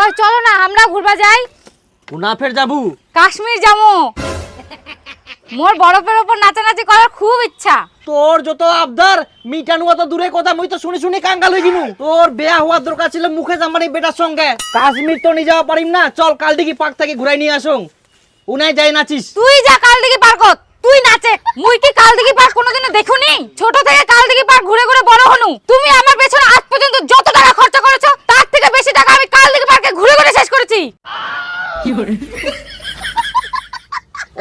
ওই চলো না আমরা ঘুরবা যাই। কোনা ফের যাবু কাশ্মীর যাব। মোর বরফের ওপর নাচানাচি করার খুব ইচ্ছা। তোর যত আবদার মিটানু অত দূরে কথা মুই তো শুনি শুনি কাঙ্গাল হয়ে গিনু। তোর বেয়া হওয়ার দরকার ছিল মুখে জামানি বেটার সঙ্গে। কাশ্মীর তো নিয়ে যাওয়া পারিম না চল কাল দিকে পাক থেকে ঘুরাই নিয়ে আসুন উনাই যাই নাচিস। তুই যা কাল দিকে পার কর তুই নাচে। মুই কি কাল দিকে পার কোনোদিনও দেখুনি? ছোট থেকে কাল দিকে পার ঘুরে ঘুরে বড় হনু। তুমি আমার পেছনে আজ পর্যন্ত যত টাকা খরচা করেছ তার থেকে বেশি টাকা আমি কাল দিকে পার্কে ঘুরে ঘুরে শেষ করেছি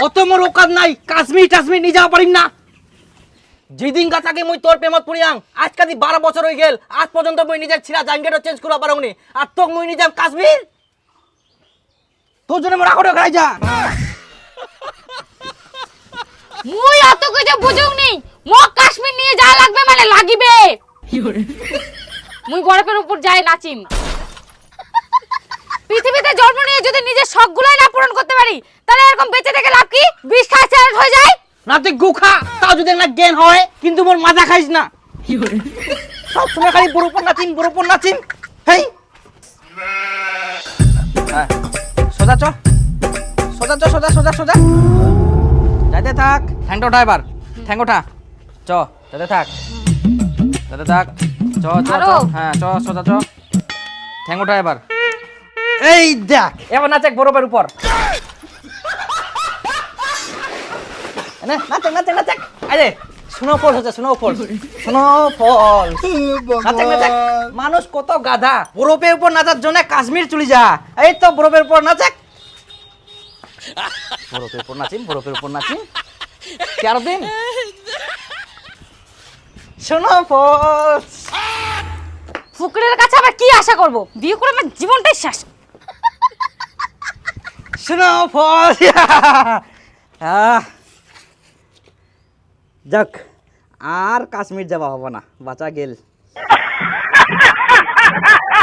অত মোর ওকাত নাই কাশ্মীর টাশ্মীর নিয়ে যাওয়া পারিম না। যেদিন গাছাকে মুই তোর প্রেমত পড়িয়াং আজকা দি বারো বছর হয়ে গেল আজ পর্যন্ত মুই নিজের ছিলা জাঙ্গেটও চেঞ্জ করা পারুনি আর তোক মুই নিয়ে যাম কাশ্মীর। তোর জন্য মোরা করে খাই যা। মুই অত কিছু বুঝুক নি মোক কাশ্মীর নিয়ে যা লাগবে মানে লাগিবে। মুই বরফের উপর যাই নাচিম। পৃথিবীতে জন্ম নিয়ে যদি নিজের শখগুলোই না পূরণ করতে পারি তাহলে এরকম বেঁচে থেকে লাভ কি? বিষ খায় চ্যালেঞ্জ হয়ে যায়? না তুই গুখা তাও যদি না জ্ঞান হয় কিন্তু মোর মাজা খাইস না। সব সময় খালি বড় উপর নাচিম বড় নাচিম। হেই। হ্যাঁ, সোজা চ। সোজা চ সোজা সোজা সোজা। যাইতে থাক। ঠ্যাংটা ওঠা এবার। ঠ্যাং ওঠা। চ যাতে থাক। যাতে থাক। চ চ চ। হ্যাঁ চ সোজা চ। ঠ্যাং ওঠা এবার। এই দেখ। এবার নাচেক বরফের উপর। নাচেক নাচেক নাচেক। আরে স্নোফল হচ্ছে স্নোফল। স্নোফল। নাচেক নাচেক। মানুষ কত গাধা। বরফের উপর নাচার জন্য কাশ্মীর চলে যা। এই তো বরফের উপর নাচেক। বরফের উপর নাচিম বরফের উপর নাচিম চার দিন। স্নোফল। ফুকরের কাছে আবার কি আশা করব? বিয়ে করে আমার জীবনটাই শেষ। আহ। যাক আর কাশ্মীর যাওয়া হবে না বাঁচা গেল।